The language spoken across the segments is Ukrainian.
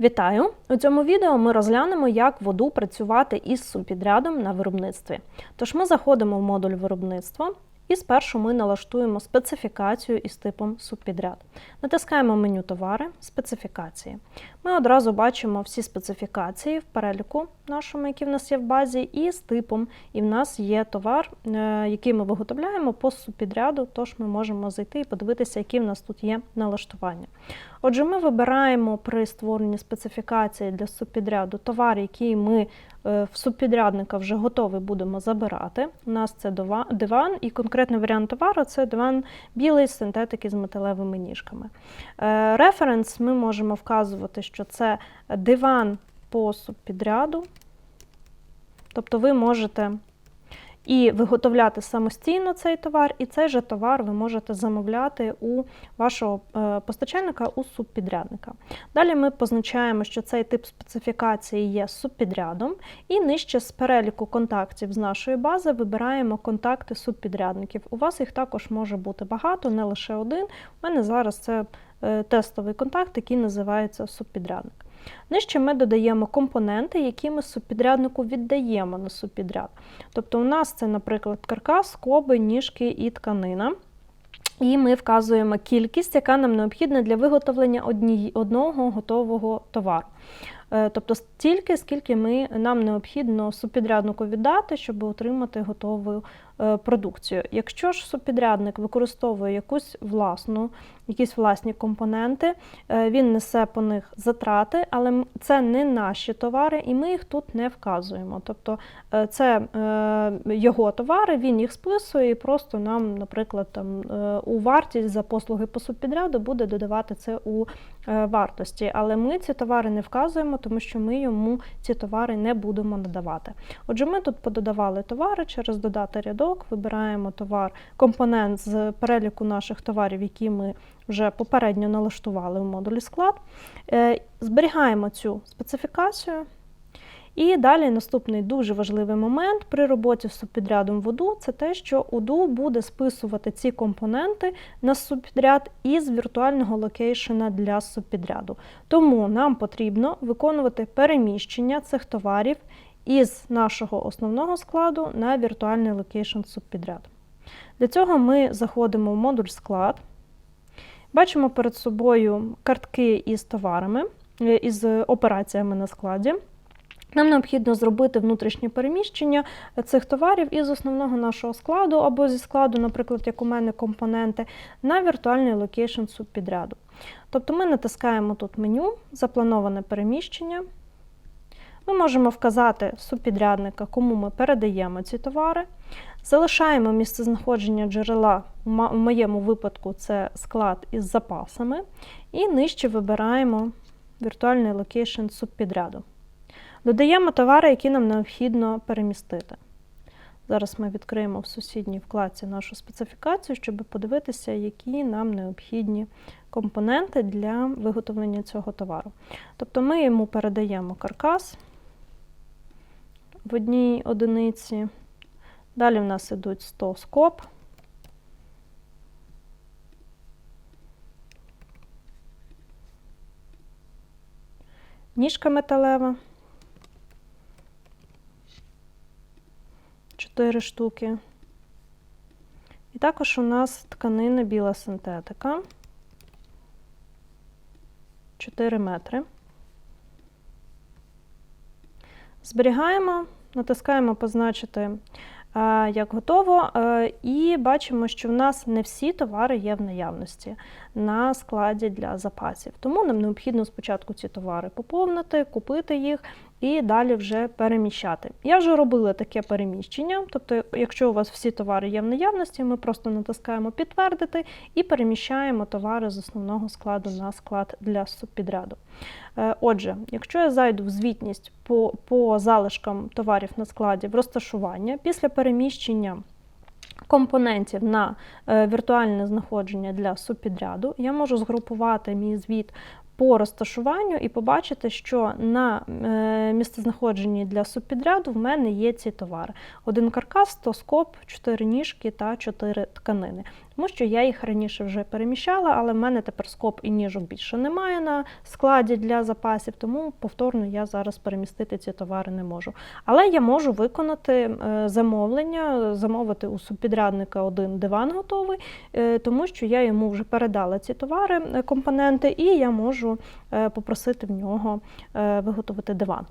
Вітаю! У цьому відео ми розглянемо, як в ОДУ працювати із субпідрядом на виробництві. Тож ми заходимо в модуль виробництва і спершу ми налаштуємо специфікацію із типом субпідряд. Натискаємо меню товари, специфікації. Ми одразу бачимо всі специфікації в переліку нашому, який в нас є в базі, і з типом. І в нас є товар, е, який ми виготовляємо по субпідряду, тож ми можемо зайти і подивитися, які в нас тут є налаштування. Отже, ми вибираємо при створенні специфікації для субпідряду товар, який ми в субпідрядника вже готовий будемо забирати. У нас це диван, і конкретний варіант товару це диван білий синтетики з металевими ніжками. Е, Референс ми можемо вказувати, що це диван по субпідряду. Тобто ви можете і виготовляти самостійно цей товар, і цей же товар ви можете замовляти у вашого е, постачальника, у субпідрядника. Далі ми позначаємо, що цей тип специфікації є субпідрядом, і нижче з переліку контактів з нашої бази вибираємо контакти субпідрядників. У вас їх також може бути багато, не лише один. У мене зараз це е, тестовий контакт, який називається субпідрядник. Нижче ми додаємо компоненти, які ми субпідряднику віддаємо на субпідряд. Тобто у нас це, наприклад, каркас, скоби, ніжки і тканина. І ми вказуємо кількість, яка нам необхідна для виготовлення одні, одного готового товару. Е, Тобто стільки, скільки ми, нам необхідно субпідряднику віддати, щоб отримати готову продукцію. Якщо ж субпідрядник використовує якусь власну, якісь власні компоненти, е, він несе по них затрати, але це не наші товари, і ми їх тут не вказуємо. Тобто е, це е, його товари, він їх списує і просто нам, наприклад, там, е, у вартість за послуги по субпідряду буде додавати це у е, вартості. Але ми ці товари не вказуємо, тому що ми йому ці товари не будемо надавати. Отже, ми тут пододавали товари через додати рядок, вибираємо товар, компонент з переліку наших товарів, які ми вже попередньо налаштували в модулі склад. Е, Зберігаємо цю специфікацію. І далі наступний дуже важливий момент при роботі з субпідрядом в УДУ це те, що УДУ буде списувати ці компоненти на субпідряд із віртуального локейшена для субпідряду. Тому нам потрібно виконувати переміщення цих товарів із нашого основного складу на віртуальний локейшн субпідряд. Для цього ми заходимо в модуль склад, бачимо перед собою картки із товарами, е, із операціями на складі. Нам необхідно зробити внутрішнє переміщення цих товарів із основного нашого складу або зі складу, наприклад, як у мене компоненти, на віртуальний локейшн субпідряду. Тобто ми натискаємо тут меню, заплановане переміщення. Ми можемо вказати субпідрядника, кому ми передаємо ці товари. Залишаємо місцезнаходження джерела, в моєму випадку це склад із запасами, і нижче вибираємо віртуальний локейшн субпідряду. Додаємо товари, які нам необхідно перемістити. Зараз ми відкриємо в сусідній вкладці нашу специфікацію, щоб подивитися, які нам необхідні компоненти для виготовлення цього товару. Тобто ми йому передаємо каркас в одній одиниці. Далі в нас ідуть 100 скоб. Ніжка металева. 4 штуки. І також у нас тканина біла синтетика. 4 метри. Зберігаємо, натискаємо позначити е, як готово, е, і бачимо, що в нас не всі товари є в наявності на складі для запасів. Тому нам необхідно спочатку ці товари поповнити, купити їх і далі вже переміщати. Я вже робила таке переміщення, тобто, якщо у вас всі товари є в наявності, ми просто натискаємо підтвердити і переміщаємо товари з основного складу на склад для субпідряду. Е, Отже, якщо я зайду в звітність по, по залишкам товарів на складі в розташування, після переміщення компонентів на е, віртуальне знаходження для субпідряду, я можу згрупувати мій звіт по розташуванню і побачити, що на е, місцезнаходженні для субпідряду в мене є ці товари: один каркас, 100 скоб, 4 ніжки та 4 тканини. Тому що я їх раніше вже переміщала, але в мене тепер скоб і ніжок більше немає на складі для запасів, тому повторно я зараз перемістити ці товари не можу. Але я можу виконати е, замовлення, замовити у субпідрядника один диван готовий, е, тому що я йому вже передала ці товари, е, компоненти, і я можу попросити в нього виготовити диван.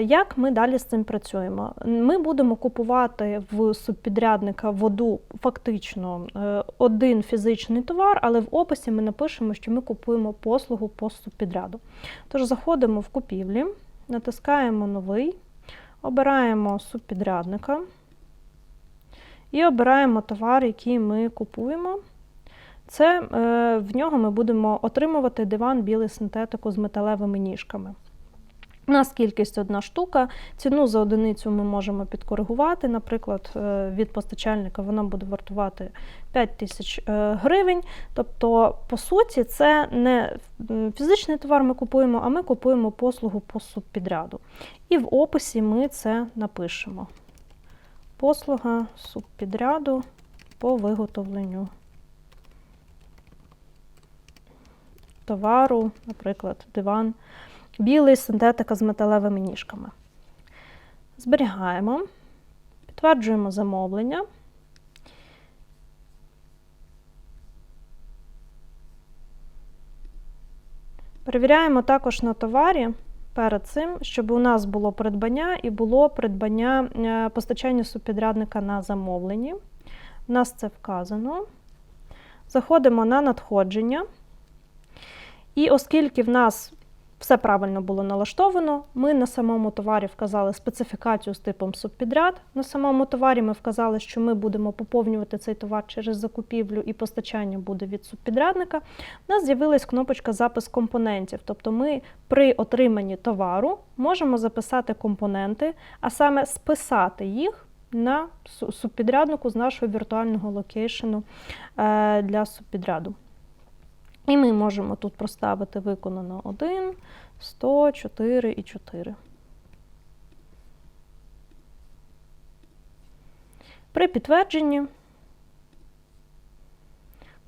Як ми далі з цим працюємо? Ми будемо купувати в субпідрядника воду фактично один фізичний товар, але в описі ми напишемо, що ми купуємо послугу по субпідряду. Тож заходимо в купівлі, натискаємо новий, обираємо субпідрядника і обираємо товар, який ми купуємо. Це е, в нього ми будемо отримувати диван білий синтетику з металевими ніжками. У нас кількість одна штука. Ціну за одиницю ми можемо підкоригувати. Наприклад, е, від постачальника вона буде вартувати 5 тисяч е, гривень. Тобто, по суті, це не фізичний товар ми купуємо, а ми купуємо послугу по субпідряду. І в описі ми це напишемо. Послуга субпідряду по виготовленню товару, наприклад, диван. Білий синтетика з металевими ніжками. Зберігаємо, підтверджуємо замовлення. Перевіряємо також на товарі перед цим, щоб у нас було придбання і було придбання е, постачання субпідрядника на замовленні. У нас це вказано. Заходимо на надходження. І оскільки в нас все правильно було налаштовано. Ми на самому товарі вказали специфікацію з типом субпідряд. На самому товарі ми вказали, що ми будемо поповнювати цей товар через закупівлю і постачання буде від субпідрядника. У нас з'явилась кнопочка Запис компонентів. Тобто ми при отриманні товару можемо записати компоненти, а саме списати їх на субпідряднику з нашого віртуального локейшену е, для субпідряду. І ми можемо тут проставити виконано 1, 100, 4 і 4. При підтвердженні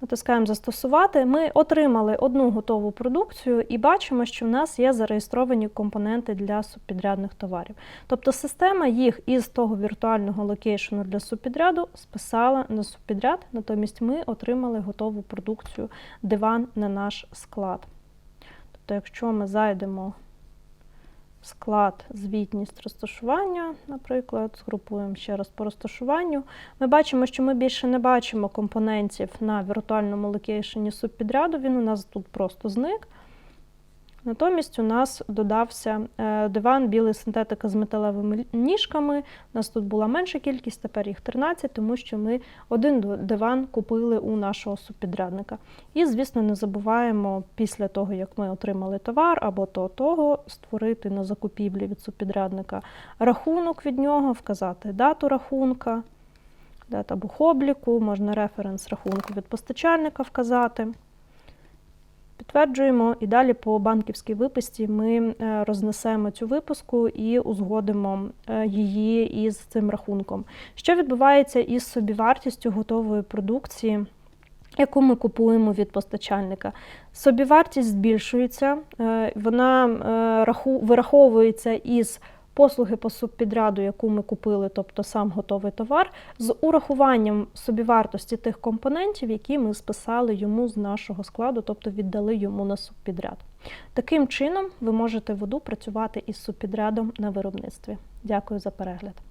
натискаємо Застосувати. Ми отримали одну готову продукцію і бачимо, що в нас є зареєстровані компоненти для субпідрядних товарів. Тобто система їх із того віртуального локейшену для субпідряду списала на субпідряд, натомість ми отримали готову продукцію диван на наш склад. Тобто, якщо ми зайдемо склад звітність розташування, наприклад, згрупуємо ще раз по розташуванню, ми бачимо, що ми більше не бачимо компонентів на віртуальному локейшені субпідряду, він у нас тут просто зник. Натомість у нас додався е, диван білий синтетика з металевими ніжками. У нас тут була менша кількість, тепер їх 13, тому що ми один диван купили у нашого субпідрядника. І, звісно, не забуваємо після того, як ми отримали товар або то того, створити на закупівлі від субпідрядника рахунок від нього, вказати дату рахунка, дата бухобліку, можна референс рахунку від постачальника вказати. Підтверджуємо і далі по банківській виписці ми е, рознесемо цю випуску і узгодимо е, її із цим рахунком. Що відбувається із собівартістю готової продукції? Яку ми купуємо від постачальника. Собівартість збільшується, е, вона вираховується із послуги по субпідряду, яку ми купили, тобто сам готовий товар, з урахуванням собівартості тих компонентів, які ми списали йому з нашого складу, тобто віддали йому на субпідряд. Таким чином ви можете воду працювати із субпідрядом на виробництві. Дякую за перегляд.